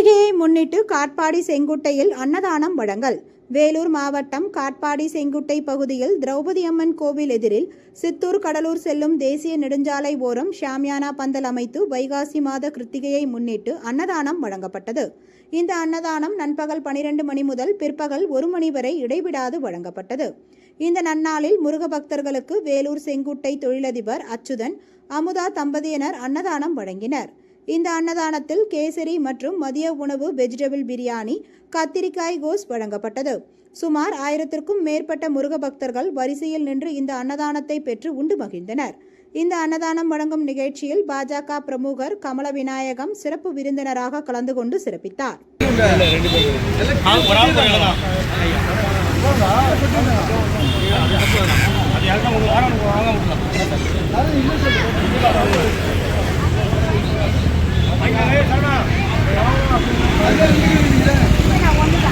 காட்பாடி செங்குட்டையில் அன்னதானம் வழங்கல். வேலூர் மாவட்டம் காட்பாடி செங்குட்டை பகுதியில் திரௌபதி அம்மன் கோவில் எதிரில் சித்தூர் கடலூர் செல்லும் தேசிய நெடுஞ்சாலை ஓரம் ஷாமியானா பந்தல் அமைத்து வைகாசி மாத கிருத்திகையை முன்னிட்டு அன்னதானம் வழங்கப்பட்டது. இந்த அன்னதானம் நண்பகல் பனிரெண்டு மணி முதல் பிற்பகல் ஒரு மணி வரை இடைவிடாது வழங்கப்பட்டது. இந்த நன்னாளில் முருக பக்தர்களுக்கு வேலூர் செங்குட்டை தொழிலதிபர் அச்சுதன் அமுதா தம்பதியினர் அன்னதானம் வழங்கினர். இந்த அன்னதானத்தில் கேசரி மற்றும் மதிய உணவு வெஜிடபிள் பிரியாணி கத்திரிக்காய் கோஸ் வழங்கப்பட்டது. சுமார் ஆயிரத்திற்கும் மேற்பட்ட முருக பக்தர்கள் வரிசையில் நின்று இந்த அன்னதானத்தை பெற்று உண்டு மகிழ்ந்தனர். இந்த அன்னதானம் வழங்கும் நிகழ்ச்சியில் பாஜக பிரமுகர் கமல விநாயகம் சிறப்பு விருந்தினராக கலந்து கொண்டு சிறப்பித்தார். 这个女的。个我们的。